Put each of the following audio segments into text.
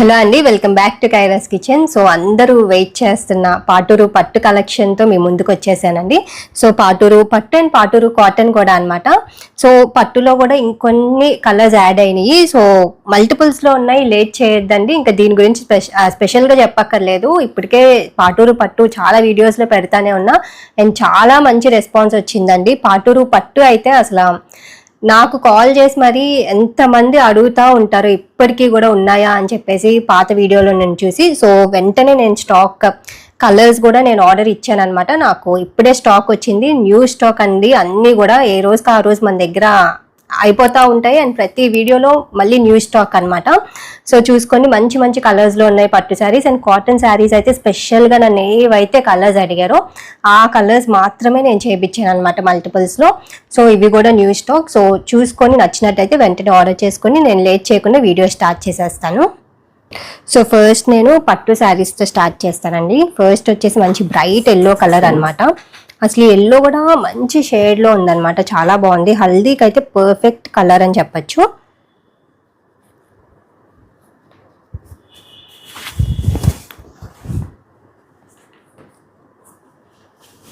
Hello అండి welcome back to Kyra's kitchen. So అందరూ wait చేస్తున్న పాటూరు పట్టు కలెక్షన్తో మీ ముందుకు వచ్చేసానండి. సో పాటూరు పట్టు అండ్ పాటూరు కాటన్ కూడా అనమాట సో పట్టులో కూడా ఇంకొన్ని కలర్స్ యాడ్ అయినాయి. సో మల్టిపుల్స్లో ఉన్నాయి లేట్ చేయొద్దండి. ఇంకా దీని గురించి స్పెషల్గా చెప్పక్కర్లేదు. ఇప్పటికే పాటూరు పట్టు చాలా వీడియోస్లో పెడతానే ఉన్నా. అండ్ చాలా మంచి రెస్పాన్స్ వచ్చిందండి. పాటూరు పట్టు అయితే అసలు నాకు కాల్ చేసి మరి ఎంతమంది అడుగుతా ఉంటారు ఇప్పటికీ కూడా ఉన్నాయా అని చెప్పేసి పాత వీడియోలో నేను చూసి సో వెంటనే నేను స్టాక్ కలర్స్ కూడా నేను ఆర్డర్ ఇచ్చాను అనమాట నాకు ఇప్పుడే స్టాక్ వచ్చింది న్యూ స్టాక్ అండి. అన్నీ కూడా ఏ రోజుకి ఆ రోజు మన దగ్గర అయిపోతూ ఉంటాయి అండ్ ప్రతి వీడియోలో మళ్ళీ న్యూ స్టాక్ అనమాట సో చూసుకొని మంచి మంచి కలర్స్లో ఉన్నాయి పట్టు శారీస్ అండ్ కాటన్ శారీస్ అయితే స్పెషల్గా నన్ను ఏవైతే కలర్స్ అడిగారో ఆ కలర్స్ మాత్రమే నేను చేయించాను అనమాట మల్టిపుల్స్లో సో ఇవి కూడా న్యూ స్టాక్ సో చూసుకొని నచ్చినట్టయితే వెంటనే ఆర్డర్ చేసుకొని నేను లేట్ చేయకుండా వీడియో స్టార్ట్ చేసేస్తాను. సో ఫస్ట్ నేను పట్టు శారీస్తో స్టార్ట్ చేస్తానండి. ఫస్ట్ వచ్చేసి మంచి బ్రైట్ ఎల్లో కలర్ అనమాట అసలు ఎల్లో కూడా మంచి షేడ్లో ఉందన్నమాట. చాలా బాగుంది. హల్దీకి అయితే పర్ఫెక్ట్ కలర్ అని చెప్పచ్చు.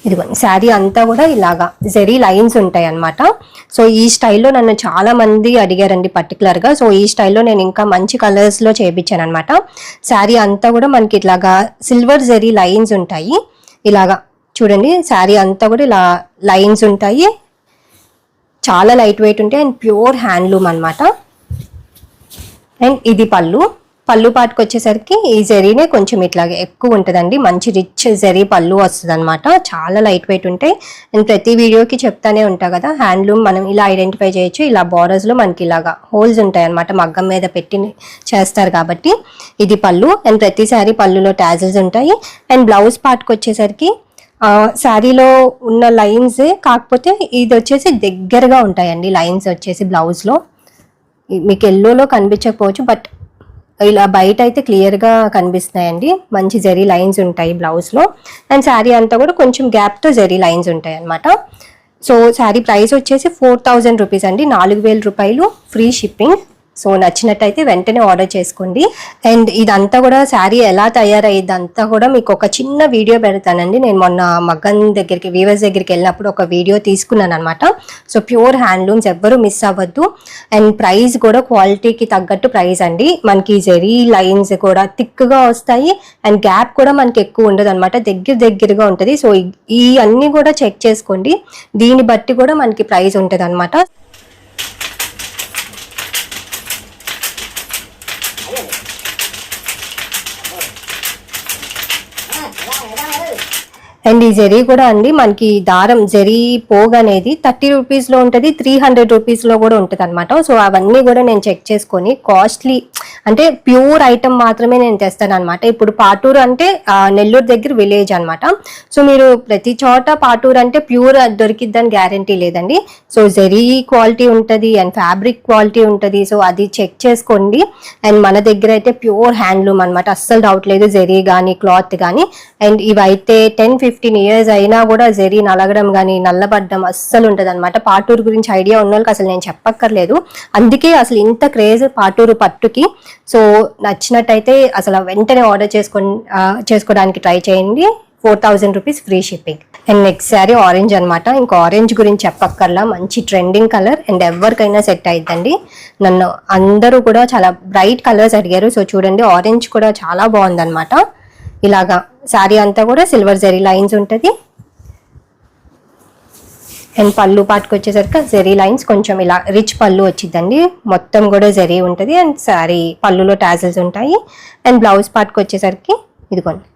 ఇదిగోండి శారీ అంతా కూడా ఇలాగా జెరీ లైన్స్ ఉంటాయి అనమాట సో ఈ స్టైల్లో నన్ను చాలా మంది అడిగారండి పర్టికులర్గా సో ఈ స్టైల్లో నేను ఇంకా మంచి కలర్స్లో చేయించాను అనమాట శారీ అంతా కూడా మనకి ఇట్లాగా సిల్వర్ జెరీ లైన్స్ ఉంటాయి. ఇలాగా చూడండి శారీ అంతా కూడా ఇలా లైన్స్ ఉంటాయి. చాలా లైట్ వెయిట్ ఉంటాయి అండ్ ప్యూర్ హ్యాండ్లూమ్ అనమాట అండ్ ఇది పళ్ళు. పళ్ళు పాటుకు వచ్చేసరికి ఈ జరీనే కొంచెం ఇట్లాగే ఎక్కువ ఉంటుందండి. మంచి రిచ్ జరీ పళ్ళు వస్తుంది అనమాట చాలా లైట్ వెయిట్ ఉంటాయి. నేను ప్రతి వీడియోకి చెప్తానే ఉంటా కదా హ్యాండ్లూమ్ మనం ఇలా ఐడెంటిఫై చేయొచ్చు. ఇలా బోర్డర్స్లో మనకి ఇలాగా హోల్స్ ఉంటాయి అనమాట మగ్గం మీద పెట్టి చేస్తారు కాబట్టి ఇది పళ్ళు. అండ్ ప్రతిసారి పళ్ళులో ట్యాజెస్ ఉంటాయి. అండ్ బ్లౌజ్ పాటుకు వచ్చేసరికి శారీలో ఉన్న లైన్స్ కాకపోతే ఇది వచ్చేసి దగ్గరగా ఉంటాయండి. లైన్స్ వచ్చేసి బ్లౌజ్లో. మీకు ఎల్లోలో కనిపించకపోవచ్చు బట్ ఇలా బయట అయితే క్లియర్గా కనిపిస్తున్నాయండి. మంచి జరీ లైన్స్ ఉంటాయి బ్లౌజ్లో. అండ్ శారీ అంతా కూడా కొంచెం గ్యాప్తో జరీ లైన్స్ ఉంటాయి అనమాట సో శారీ ప్రైస్ వచ్చేసి ఫోర్ థౌజండ్ రూపీస్ అండి. నాలుగు వేల రూపాయలు ఫ్రీ షిప్పింగ్. సో నచ్చినట్టయితే వెంటనే ఆర్డర్ చేసుకోండి. అండ్ ఇదంతా కూడా శారీ ఎలా తయారయ్యేది అంతా కూడా మీకు ఒక చిన్న వీడియో పెడతానండి. నేను మొన్న మగ్గన్ దగ్గరికి వీవర్స్ దగ్గరికి వెళ్ళినప్పుడు ఒక వీడియో తీసుకున్నాను అనమాట సో ప్యూర్ హ్యాండ్లూమ్స్ ఎవ్వరూ మిస్ అవ్వద్దు. అండ్ ప్రైస్ కూడా క్వాలిటీకి తగ్గట్టు ప్రైస్ అండి. మనకి జెరీ లైన్స్ కూడా థిక్గా వస్తాయి. అండ్ గ్యాప్ కూడా మనకి ఎక్కువ ఉండదు అనమాట దగ్గర దగ్గరగా ఉంటుంది. సో ఈ- అన్నీ కూడా చెక్ చేసుకోండి. దీన్ని బట్టి కూడా మనకి ప్రైస్ ఉంటుంది అనమాట అండ్ ఈ జరీ కూడా అండి మనకి దారం జరీ పోగ్ అనేది థర్టీ రూపీస్లో ఉంటుంది త్రీ హండ్రెడ్ రూపీస్లో కూడా ఉంటుంది అనమాట సో అవన్నీ కూడా నేను చెక్ చేసుకొని కాస్ట్లీ అంటే ప్యూర్ ఐటమ్ మాత్రమే నేను తెస్తాను అనమాట ఇప్పుడు పాటూరు అంటే నెల్లూరు దగ్గర విలేజ్ అనమాట సో మీరు ప్రతి చోట పాటూరు అంటే ప్యూర్ దొరికిద్దని గ్యారంటీ లేదండి. సో జరీ క్వాలిటీ ఉంటుంది అండ్ ఫ్యాబ్రిక్ క్వాలిటీ ఉంటుంది. సో అది చెక్ చేసుకోండి. అండ్ మన దగ్గర అయితే ప్యూర్ హ్యాండ్లూమ్ అనమాట అస్సలు డౌట్ లేదు జరీ కానీ క్లాత్ కానీ అండ్ ఇవైతే టెన్ ఫిఫ్టీన్ ఇయర్స్ అయినా కూడా జరీ నలగడం కానీ నల్లబడ్డం అస్సలు ఉంటుంది అనమాట పాటూరు గురించి ఐడియా ఉన్న వాళ్ళకి అసలు నేను చెప్పక్కర్లేదు. అందుకే అసలు ఇంత క్రేజ్ పాటూరు పట్టుకి. సో నచ్చినట్టయితే అసలు వెంటనే ఆర్డర్ చేసుకో చేసుకోవడానికి ట్రై చేయండి. Four thousand rupees free shipping. And next sari orange అనమాట ఇంకా ఆరెంజ్ గురించి చెప్పక్కర్లా. మంచి ట్రెండింగ్ కలర్ అండ్ ఎవరికైనా సెట్ అయిద్దండి. నన్ను అందరూ కూడా చాలా బ్రైట్ కలర్స్ అడిగారు. సో చూడండి ఆరెంజ్ కూడా చాలా బాగుందన్నమాట. ఇలాగా శారీ అంతా కూడా సిల్వర్ జరీ లైన్స్ ఉంటుంది. అండ్ పళ్ళు పాటుకు వచ్చేసరికి జెరీ లైన్స్ కొంచెం ఇలా రిచ్ పళ్ళు వచ్చిందండి మొత్తం కూడా జెరీ ఉంటుంది. అండ్ శారీ పళ్ళులో టాజల్స్ ఉంటాయి. అండ్ బ్లౌజ్ పాటుకు వచ్చేసరికి ఇదిగోండి.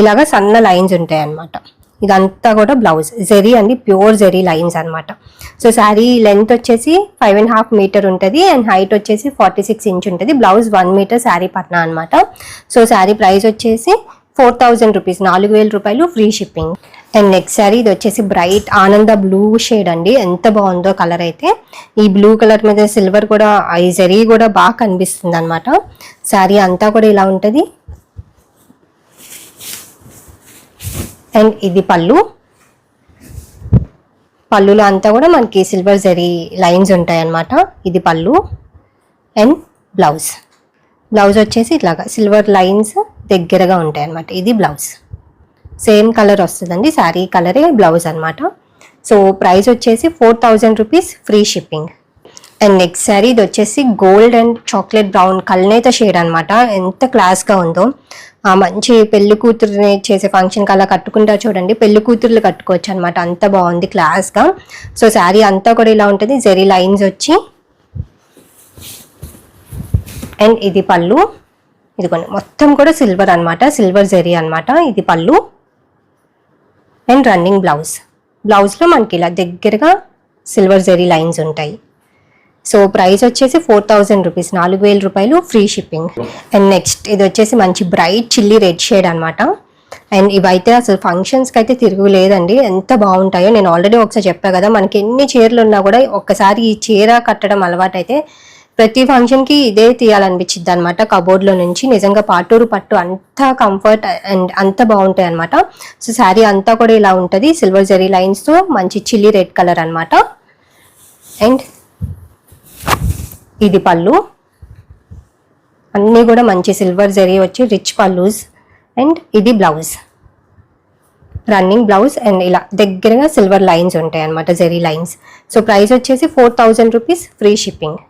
ఇలాగా సన్న లైన్స్ ఉంటాయి అన్నమాట ఇదంతా కూడా బ్లౌజ్. జెరీ అండి ప్యూర్ జెరీ లైన్స్ అనమాట సో శారీ లెంత్ వచ్చేసి ఫైవ్ అండ్ హాఫ్ మీటర్ ఉంటుంది. అండ్ హైట్ వచ్చేసి ఫార్టీ సిక్స్ ఇంచ్ ఉంటుంది. బ్లౌజ్ వన్ మీటర్ శారీ పట్న అనమాట సో శారీ ప్రైస్ వచ్చేసి ఫోర్ థౌజండ్ రూపీస్ నాలుగు వేల రూపాయలు free shipping. And next sari ఇది వచ్చేసి బ్రైట్ ఆనంద బ్లూ షేడ్ అండి. ఎంత బాగుందో కలర్ అయితే. ఈ బ్లూ కలర్ మీద సిల్వర్ కూడా ఈ జరీ కూడా బాగా కనిపిస్తుంది అనమాట శారీ అంతా కూడా ఇలా ఉంటుంది. అండ్ ఇది పళ్ళు. పళ్ళులో అంతా కూడా మనకి సిల్వర్ జరీ లైన్స్ ఉంటాయి అన్నమాట ఇది పళ్ళు. అండ్ బ్లౌజ్ బ్లౌజ్ వచ్చేసి ఇట్లాగా సిల్వర్ లైన్స్ దగ్గరగా ఉంటాయి అన్నమాట. ఇది బ్లౌజ్. సేమ్ కలర్ వస్తుందండి శారీ కలరే బ్లౌజ్ అనమాట సో ప్రైస్ వచ్చేసి four thousand rupees free shipping. And next sari ఇది వచ్చేసి గోల్డ్ అండ్ చాక్లెట్ బ్రౌన్ కల్నేత షేడ్ అనమాట ఎంత క్లాస్గా ఉందో. మంచి పెళ్ళి కూతురుని చేసే ఫంక్షన్కి అలా కట్టుకుంటారు చూడండి పెళ్ళి కూతుర్లు కట్టుకోవచ్చు అనమాట అంత బాగుంది క్లాస్గా. సో శారీ అంతా కూడా ఇలా ఉంటుంది జెరీ లైన్స్ వచ్చి. అండ్ ఇది పళ్ళు. ఇదిగోండి మొత్తం కూడా సిల్వర్ అన్నమాట సిల్వర్ జెరీ అనమాట ఇది పళ్ళు. అండ్ రన్నింగ్ బ్లౌజ్ బ్లౌజ్లో మనకి ఇలా దగ్గరగా సిల్వర్ జెరీ లైన్స్ ఉంటాయి. సో ప్రైస్ వచ్చేసి ఫోర్ థౌజండ్ రూపీస్ నాలుగు వేల రూపాయలు ఫ్రీ షిప్పింగ్ అండ్ నెక్స్ట్ ఇది వచ్చేసి మంచి బ్రైట్ చిల్లీ రెడ్ షేడ్ అనమాట అండ్ ఇవైతే అసలు ఫంక్షన్స్కి అయితే తిరుగులేదండి ఎంత బాగుంటాయో నేను ఆల్రెడీ ఒకసారి చెప్పా కదా మనకి ఎన్ని చీరలు ఉన్నా కూడా ఒక్కసారి ఈ చీర కట్టడం అలవాటు అయితే ప్రతి ఫంక్షన్కి ఇదే తీయాలనిపించింది అనమాట కబోర్డ్లో నుంచి నిజంగా పాటూరు పట్టు అంత కంఫర్ట్ అండ్ అంత బాగుంటాయి అనమాట సో శారీ అంతా కూడా ఇలా ఉంటుంది. సిల్వర్ జరీ లైన్స్తో మంచి చిల్లీ రెడ్ కలర్ అనమాట అండ్ ఇది పళ్ళు. అన్నీ కూడా మంచి సిల్వర్ జరీ వచ్చి రిచ్ పళ్ళూస్ అండ్ ఇది బ్లౌజ్ రన్నింగ్ బ్లౌజ్ అండ్ ఇలా దగ్గరగా సిల్వర్ లైన్స్ ఉంటాయి అనమాట జెరీ లైన్స్ సో ప్రైస్ వచ్చేసి four thousand rupees free shipping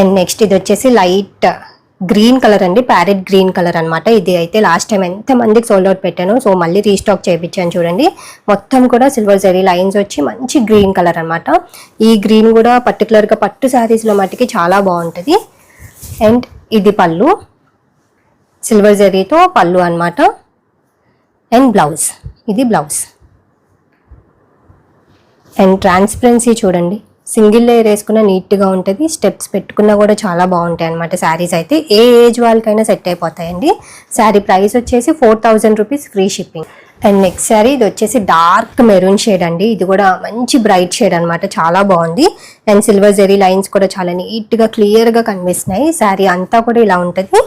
and next ఇది వచ్చేసి లైట్ గ్రీన్ కలర్ అండి ప్యారెట్ గ్రీన్ కలర్ అనమాట ఇది అయితే లాస్ట్ టైం ఎంత మందికి సోల్డ్ అవుట్ పెట్టాను సో మళ్ళీ రీస్టాక్ చేయించాను చూడండి. మొత్తం కూడా సిల్వర్ జరీ లైన్స్ వచ్చి మంచి గ్రీన్ కలర్ అనమాట ఈ గ్రీన్ కూడా పర్టికులర్గా పట్టు శారీస్లో మట్టుకి చాలా బాగుంటుంది. అండ్ ఇది పళ్ళు. సిల్వర్ జరీతో పళ్ళు అన్నమాట. అండ్ బ్లౌజ్ ఇది బ్లౌజ్ అండ్ ట్రాన్స్పరెన్సీ చూడండి. సింగిల్ లేయర్ వేసుకున్న నీట్గా ఉంటుంది. స్టెప్స్ పెట్టుకున్నా కూడా చాలా బాగుంటాయి అనమాట శారీస్ అయితే. ఏ ఏజ్ వాళ్ళకైనా సెట్ అయిపోతాయండి. శారీ ప్రైస్ వచ్చేసి four thousand rupees free shipping. And next sari ఇది వచ్చేసి డార్క్ మెరూన్ షేడ్ అండి. ఇది కూడా మంచి బ్రైట్ షేడ్ అనమాట చాలా బాగుంది. అండ్ సిల్వర్ జెరీ లైన్స్ కూడా చాలా నీట్గా క్లియర్గా కనిపిస్తున్నాయి. శారీ అంతా కూడా ఇలా ఉంటుంది.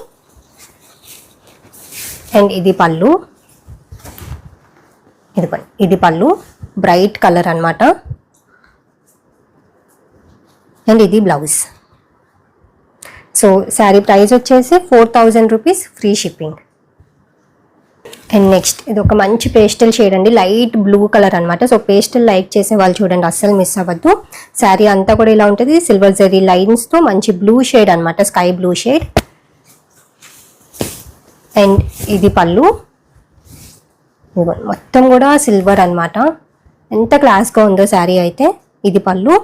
అండ్ ఇది పళ్ళు. ఇదిగోండి. ఇది పళ్ళు. బ్రైట్ కలర్ అనమాట అండ్ ఇది బ్లౌజ్ సో శారీ ప్రైస్ వచ్చేసి four thousand rupees free shipping and next ఇది ఒక మంచి పేస్టల్ షేడ్ అండి. లైట్ బ్లూ కలర్ అనమాట సో పేస్టల్ లైక్ చేసే వాళ్ళు చూడండి అస్సలు మిస్ అవ్వద్దు. శారీ అంతా కూడా ఇలా ఉంటుంది. సిల్వర్ జరీ లైన్స్తో మంచి బ్లూ షేడ్ అనమాట స్కై బ్లూ షేడ్ అండ్ ఇది పళ్ళు. మొత్తం కూడా సిల్వర్ అన్నమాట. ఎంత క్లాస్గా ఉందో శారీ అయితే ఇది పళ్ళు.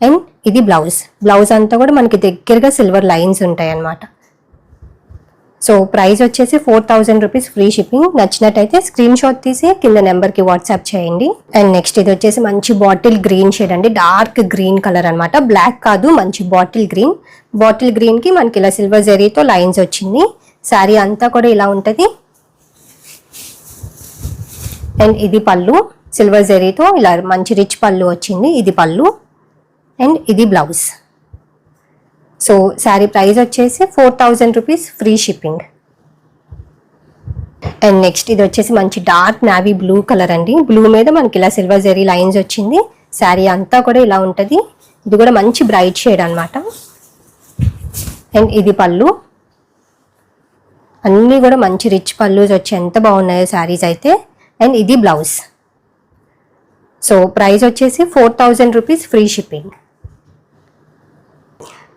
అండ్ ఇది బ్లౌజ్. బ్లౌజ్ అంతా కూడా మనకి దగ్గరగా సిల్వర్ లైన్స్ ఉంటాయి అన్నమాట సో ప్రైస్ వచ్చేసి four thousand rupees free shipping నచ్చినట్టయితే స్క్రీన్ షాట్ తీసి కింద నెంబర్కి వాట్సాప్ చేయండి. అండ్ నెక్స్ట్ ఇది వచ్చేసి మంచి బాటిల్ గ్రీన్ షేడ్ అండి. డార్క్ గ్రీన్ కలర్ అనమాట బ్లాక్ కాదు మంచి బాటిల్ గ్రీన్ బాటిల్ గ్రీన్కి మనకి ఇలా సిల్వర్ జరీతో లైన్స్ వచ్చింది. శారీ అంతా కూడా ఇలా ఉంటుంది. అండ్ ఇది పళ్ళు. సిల్వర్ జరీతో ఇలా మంచి రిచ్ పళ్ళు వచ్చింది. ఇది పళ్ళు. అండ్ ఇది బ్లౌజ్. సో శారీ ప్రైస్ వచ్చేసి four thousand rupees free shipping. And next ఇది వచ్చేసి మంచి డార్క్ నావీ బ్లూ కలర్ అండి. బ్లూ మీద మనకి ఇలా సిల్వర్ జెరీ లైన్స్ వచ్చింది. శారీ అంతా కూడా ఇలా ఉంటుంది. ఇది కూడా మంచి బ్రైట్ షేడ్ అనమాట అండ్ ఇది పళ్ళు. అన్నీ కూడా మంచి రిచ్ పళ్ళుస్ వచ్చి ఎంత బాగున్నాయో శారీస్ అయితే. అండ్ ఇది బ్లౌజ్. సో ప్రైస్ వచ్చేసి four thousand rupees free shipping.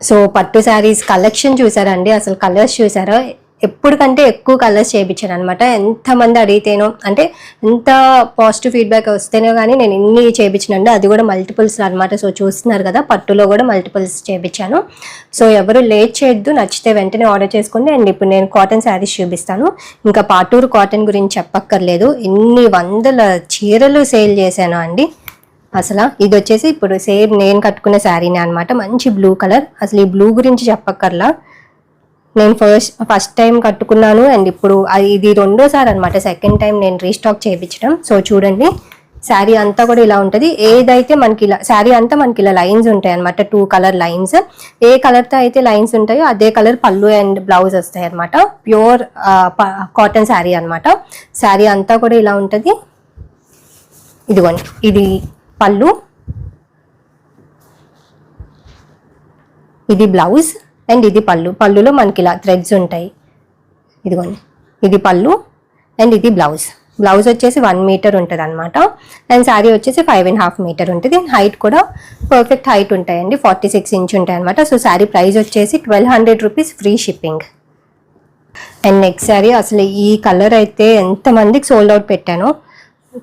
So పట్టు శారీస్ కలెక్షన్ చూసారండి? అసలు కలర్స్ చూసారా? ఎప్పుడు కంటే ఎక్కువ కలర్స్ చేయించాను అనమాట ఎంతమంది అడిగితేనో అంటే ఎంత పాజిటివ్ ఫీడ్బ్యాక్ వస్తేనే కానీ నేను ఇన్ని చేయించానండి అది కూడా మల్టిపుల్స్ అనమాట సో చూస్తున్నారు కదా పట్టులో కూడా మల్టిపుల్స్ చేయించాను సో ఎవరు లేట్ చేయొద్దు నచ్చితే వెంటనే ఆర్డర్ చేసుకోండి. అండ్ ఇప్పుడు నేను కాటన్ శారీస్ చూపిస్తాను. ఇంకా పాటూరు కాటన్ గురించి చెప్పక్కర్లేదు. ఎన్ని వందల చీరలు సేల్ చేశాను అండి. అసలు ఇది వచ్చేసి ఇప్పుడు సేమ్ నేను కట్టుకున్న శారీనే అనమాట మంచి బ్లూ కలర్ అసలు ఈ బ్లూ గురించి చెప్పక్కర్లా. నేను ఫస్ట్ ఫస్ట్ టైం కట్టుకున్నాను అండ్ ఇప్పుడు అది ఇది రెండోసారి అనమాట సెకండ్ టైం నేను రీస్టాక్ చేయించడం. సో చూడండి. శారీ అంతా కూడా ఇలా ఉంటుంది. ఏదైతే మనకి ఇలా శారీ అంతా మనకి ఇలా లైన్స్ ఉంటాయి అనమాట టూ కలర్ లైన్స్ ఏ కలర్తో అయితే లైన్స్ ఉంటాయో అదే కలర్ పళ్ళు అండ్ బ్లౌజ్ వస్తాయి అనమాట ప్యూర్ కాటన్ శారీ అనమాట శారీ అంతా కూడా ఇలా ఉంటుంది. ఇదిగోండి. ఇది పళ్ళు. ఇది బ్లౌజ్ అండ్ ఇది పళ్ళు. పళ్ళులో మనకి ఇలా థ్రెడ్స్ ఉంటాయి. ఇదిగోండి. ఇది పళ్ళు అండ్ ఇది బ్లౌజ్ బ్లౌజ్ వచ్చేసి వన్ మీటర్ ఉంటుంది అనమాట అండ్ శారీ వచ్చేసి ఫైవ్ అండ్ హాఫ్ మీటర్ ఉంటుంది. హైట్ కూడా పర్ఫెక్ట్ హైట్ ఉంటాయండి. ఫార్టీ సిక్స్ ఇంచ్ ఉంటాయి అనమాట సో శారీ ప్రైస్ వచ్చేసి twelve hundred rupees free shipping and next sari అసలు ఈ కలర్ అయితే ఎంతమందికి సోల్డ్ అవుట్ పెట్టానో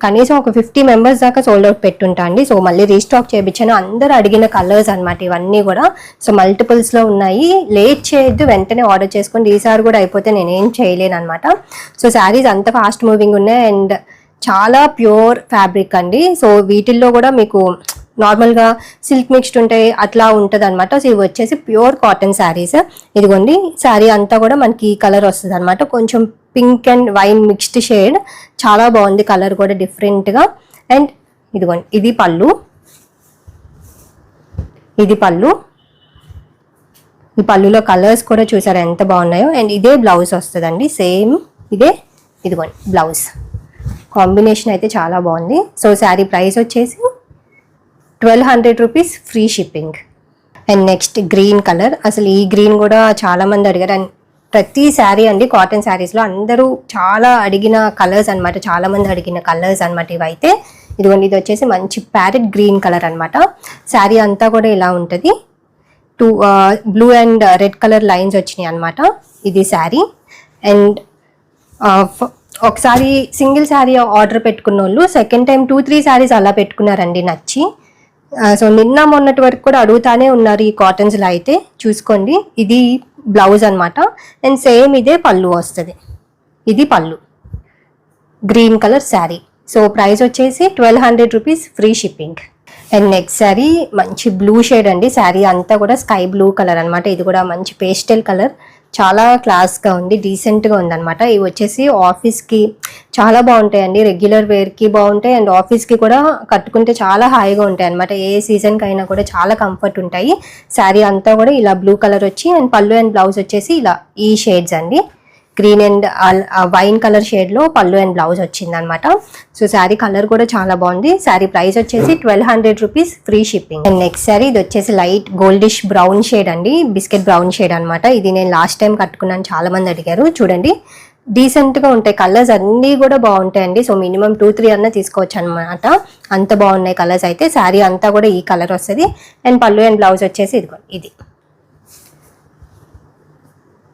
కనీసం ఒక ఫిఫ్టీ మెంబర్స్ దాకా సోల్డ్ అవుట్ పెట్టుంటా అండి. సో మళ్ళీ రీస్టాక్ చేయించాను అందరూ అడిగిన కలర్స్ అనమాట ఇవన్నీ కూడా. సో మల్టిపుల్స్లో ఉన్నాయి. లేట్ చేయొద్దు వెంటనే ఆర్డర్ చేసుకోండి. ఈసారి కూడా అయిపోతే నేనేం చేయలేను అనమాట సో శారీస్ అంత ఫాస్ట్ మూవింగ్ ఉన్నాయి. అండ్ చాలా ప్యూర్ ఫ్యాబ్రిక్ అండి. సో వీటిల్లో కూడా మీకు నార్మల్గా సిల్క్ మిక్స్డ్ ఉంటాయి అట్లా ఉంటుంది అనమాట సో ఇవి వచ్చేసి ప్యూర్ కాటన్ శారీస్ ఇదిగోండి శారీ అంతా కూడా మనకి ఈ కలర్ వస్తుంది అనమాట కొంచెం pink and wine mixed shade. చాలా బాగుంది కలర్ కూడా డిఫరెంట్గా. అండ్ ఇదిగోండి ఇది పళ్ళు. ఇది పళ్ళు. ఈ పళ్ళులో కలర్స్ కూడా చూసారు ఎంత బాగున్నాయో. అండ్ ఇదే బ్లౌజ్ వస్తుందండి సేమ్ ఇదే. ఇదిగోండి బ్లౌజ్. కాంబినేషన్ అయితే చాలా బాగుంది. సో శారీ ప్రైస్ వచ్చేసి twelve hundred rupees free shipping. And next green colour. అసలు ఈ గ్రీన్ కూడా చాలా మంది అడిగారు అండ్ ప్రతి శారీ అండి కాటన్ శారీస్లో అందరూ చాలా అడిగిన కలర్స్ అన్నమాట చాలా మంది అడిగిన కలర్స్ అన్నమాట ఇవైతే. ఇదిగోండి ఇది వచ్చేసి మంచి ప్యారెట్ గ్రీన్ కలర్ అనమాట శారీ అంతా కూడా ఇలా ఉంటుంది. Two blue and red colour lines వచ్చినాయి అనమాట ఇది శారీ. అండ్ ఒకసారి సింగిల్ శారీ ఆర్డర్ పెట్టుకున్న వాళ్ళు second time two three saris అలా పెట్టుకున్నారండి నచ్చి. సో నిన్న మొన్నటి వరకు కూడా అడుగుతానే ఉన్నారు ఈ కాటన్స్లో అయితే. చూసుకోండి ఇది బ్లౌజ్ అనమాట అండ్ సేమ్ ఇదే పళ్ళు వస్తుంది. ఇది pallu. Green colour sari so price వచ్చేసి twelve hundred rupees free shipping and next sari మంచి బ్లూ షేడ్ అండి. శారీ అంతా కూడా స్కై బ్లూ కలర్ అనమాట ఇది కూడా మంచి పేస్టల్ కలర్ చాలా క్లాస్గా ఉంది డీసెంట్గా ఉందన్నమాట. ఇవి వచ్చేసి ఆఫీస్కి చాలా బాగుంటాయండి. రెగ్యులర్ వేర్కి బాగుంటాయి అండ్ ఆఫీస్కి కూడా కట్టుకుంటే చాలా హాయిగా ఉంటాయి అనమాట ఏ సీజన్కి అయినా కూడా చాలా కంఫర్ట్ ఉంటాయి. శారీ అంతా కూడా ఇలా బ్లూ కలర్ వచ్చి అండ్ పళ్ళు అండ్ బ్లౌజ్ వచ్చేసి ఇలా ఈ షేడ్స్ అండి. గ్రీన్ అండ్ వైన్ కలర్ షేడ్లో పళ్ళు అండ్ బ్లౌజ్ వచ్చింది అనమాట సో శారీ కలర్ కూడా చాలా బాగుంది. శారీ ప్రైస్ వచ్చేసి twelve hundred rupees free shipping. And next sari ఇది వచ్చేసి లైట్ గోల్డిష్ బ్రౌన్ షేడ్ అండి. బిస్కెట్ బ్రౌన్ షేడ్ అనమాట. ఇది నేను లాస్ట్ టైం కట్టుకున్నాను. చాలా మంది అడిగారు. చూడండి డీసెంట్గా ఉంటాయి. కలర్స్ అన్నీ కూడా బాగుంటాయండి. సో మినిమం టూ త్రీ అన్న తీసుకోవచ్చు అనమాట. అంత బాగున్నాయి కలర్స్ అయితే. శారీ అంతా కూడా ఈ కలర్ వస్తుంది. అండ్ పళ్ళు అండ్ బ్లౌజ్ వచ్చేసి ఇది ఇది.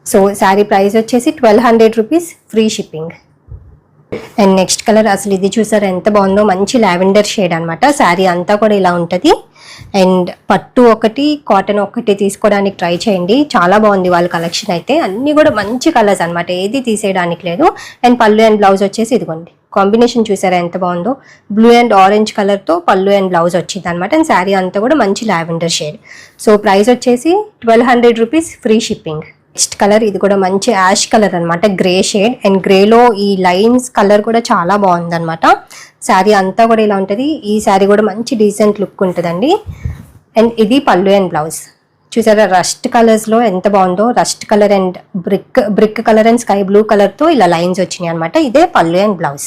సో శారీ ప్రైస్ వచ్చేసి twelve hundred rupees free shipping and next colour అసలు ఇది చూసారు ఎంత బాగుందో మంచి లావెండర్ షేడ్ అనమాట శారీ అంతా కూడా ఇలా ఉంటుంది. అండ్ పట్టు ఒకటి కాటన్ ఒకటి తీసుకోవడానికి ట్రై చేయండి. చాలా బాగుంది వాళ్ళ కలెక్షన్ అయితే. అన్నీ కూడా మంచి కలర్స్ అనమాట ఏది తీసేయడానికి లేదు. అండ్ పళ్ళు అండ్ బ్లౌజ్ వచ్చేసి ఇదిగోండి. కాంబినేషన్ చూసారా ఎంత బాగుందో. బ్లూ అండ్ ఆరెంజ్ కలర్తో పళ్ళు అండ్ బ్లౌజ్ వచ్చింది అనమాట అండ్ శారీ అంతా కూడా మంచి లావెండర్ షేడ్ సో ప్రైస్ వచ్చేసి twelve hundred rupees free shipping next colour ఇది కూడా మంచి యాష్ కలర్ అనమాట గ్రే షేడ్ అండ్ గ్రేలో ఈ లైన్స్ కలర్ కూడా చాలా బాగుంది అనమాట శారీ అంతా కూడా ఇలా ఉంటుంది. ఈ శారీ కూడా మంచి డీసెంట్ లుక్ ఉంటుందండి. అండ్ ఇది పళ్ళు అండ్ బ్లౌజ్ చూసారా రస్ట్ కలర్స్లో ఎంత బాగుందో. Rust colour and brick brick colour and sky blue కలర్తో ఇలా లైన్స్ వచ్చినాయి అనమాట ఇదే పళ్ళు అండ్ బ్లౌజ్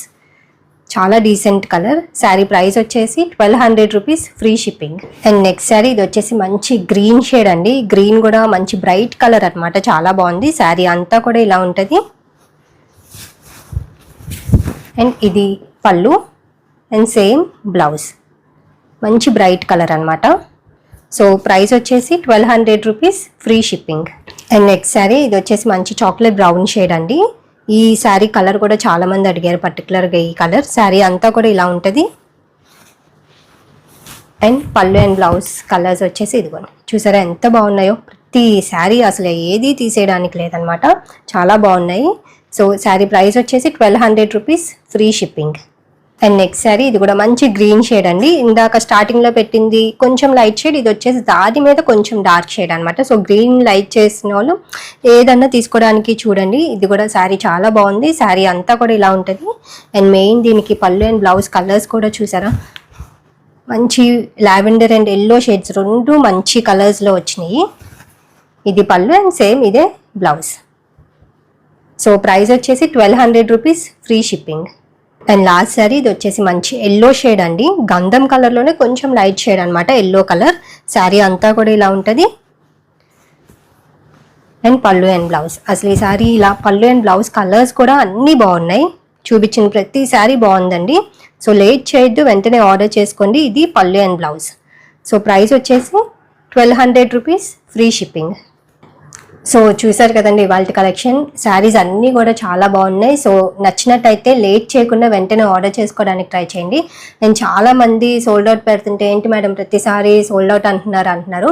చాలా డీసెంట్ కలర్ శారీ ప్రైస్ వచ్చేసి twelve hundred rupees free shipping and next sari ఇది వచ్చేసి మంచి గ్రీన్ షేడ్ అండి. గ్రీన్ కూడా మంచి బ్రైట్ కలర్ అన్నమాట. చాలా బాగుంది. శారీ అంతా కూడా ఇలా ఉంటుంది. అండ్ ఇది పళ్ళు. అండ్ సేమ్ బ్లౌజ్ మంచి బ్రైట్ కలర్ అనమాట సో ప్రైస్ వచ్చేసి twelve hundred rupees free shipping and next sari ఇది వచ్చేసి మంచి చాక్లెట్ బ్రౌన్ షేడ్ అండి. ఈ శారీ కలర్ కూడా చాలా మంది అడిగారు పర్టికులర్గా ఈ కలర్ శారీ అంతా కూడా ఇలా ఉంటుంది. అండ్ పళ్ళు అండ్ బ్లౌజ్ కలర్స్ వచ్చేసి ఇదిగోండి. చూసారా ఎంత బాగున్నాయో? ప్రతి శారీ అసలు ఏది తీసేయడానికి లేదనమాట. చాలా బాగున్నాయి. సో శారీ ప్రైస్ వచ్చేసి twelve hundred rupees free shipping and next sari ఇది కూడా మంచి గ్రీన్ షేడ్ అండి. ఇందాక స్టార్టింగ్లో పెట్టింది కొంచెం లైట్ షేడ్ ఇది వచ్చేసి దాని మీద కొంచెం డార్క్ షేడ్ అనమాట సో గ్రీన్ లైట్ చేసిన వాళ్ళు ఏదన్నా తీసుకోవడానికి చూడండి. ఇది కూడా శారీ చాలా బాగుంది. శారీ అంతా కూడా ఇలా ఉంటుంది. అండ్ మెయిన్ దీనికి పళ్ళు అండ్ బ్లౌజ్ కలర్స్ కూడా చూసారా? మంచి లావెండర్ అండ్ ఎల్లో షేడ్స్ రెండు మంచి కలర్స్లో వచ్చినాయి. ఇది పళ్ళు అండ్ సేమ్ ఇదే బ్లౌజ్ సో ప్రైస్ వచ్చేసి twelve hundred rupees free shipping and last sari ఇది వచ్చేసి మంచి ఎల్లో షేడ్ అండి. గంధం కలర్లోనే కొంచెం లైట్ షేడ్ అనమాట ఎల్లో కలర్ శారీ అంతా కూడా ఇలా ఉంటుంది. అండ్ పళ్ళు అండ్ బ్లౌజ్ అసలు ఈ సారీ ఇలా పళ్ళు అండ్ బ్లౌజ్ కలర్స్ కూడా అన్నీ బాగున్నాయి. చూపించిన ప్రతి శారీ బాగుందండి. సో లేట్ చేయొద్దు వెంటనే ఆర్డర్ చేసుకోండి. ఇది పళ్ళు అండ్ బ్లౌజ్ సో ప్రైస్ వచ్చేసి twelve hundred rupees free shipping so చూసారు కదండి ఇవాళ కలెక్షన్. శారీస్ అన్నీ కూడా చాలా బాగున్నాయి. సో నచ్చినట్టయితే లేట్ చేయకుండా వెంటనే ఆర్డర్ చేసుకోవడానికి ట్రై చేయండి. నేను చాలా మంది సోల్డ్ అవుట్ పెడుతుంటే ఏంటి మేడం ప్రతిసారి సోల్డ్ అవుట్ అంటున్నారు అంటున్నారు.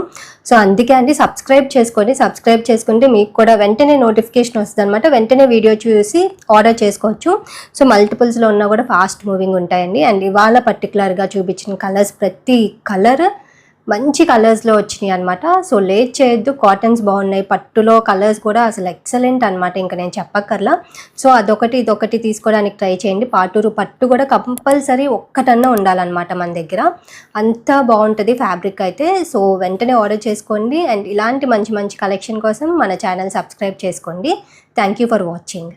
సో అందుకే అండి సబ్స్క్రైబ్ చేసుకోండి సబ్స్క్రైబ్ చేసుకుంటే మీకు కూడా వెంటనే నోటిఫికేషన్ వస్తుంది అనమాట వెంటనే వీడియో చూసి ఆర్డర్ చేసుకోవచ్చు. సో మల్టిపుల్స్లో ఉన్నా కూడా ఫాస్ట్ మూవింగ్ ఉంటాయండి. అండ్ ఇవాళ పర్టికులర్గా చూపించిన కలర్స్ ప్రతి కలర్ మంచి కలర్స్లో వచ్చినాయి అనమాట సో లేట్ చేయొద్దు. కాటన్స్ బాగున్నాయి. పట్టులో కలర్స్ కూడా అసలు ఎక్సలెంట్ అనమాట ఇంకా నేను చెప్పక్కర్లా. సో అదొకటి ఇదొకటి తీసుకోవడానికి ట్రై చేయండి. పాటూరు పట్టు కూడా కంపల్సరీ ఒక్కటన్నా ఉండాలన్నమాట మన దగ్గర. అంత బాగుంటుంది ఫ్యాబ్రిక్ అయితే. సో వెంటనే ఆర్డర్ చేసుకోండి. అండ్ ఇలాంటి మంచి మంచి కలెక్షన్ కోసం మన ఛానల్ సబ్స్క్రైబ్ చేసుకోండి. Thank you for watching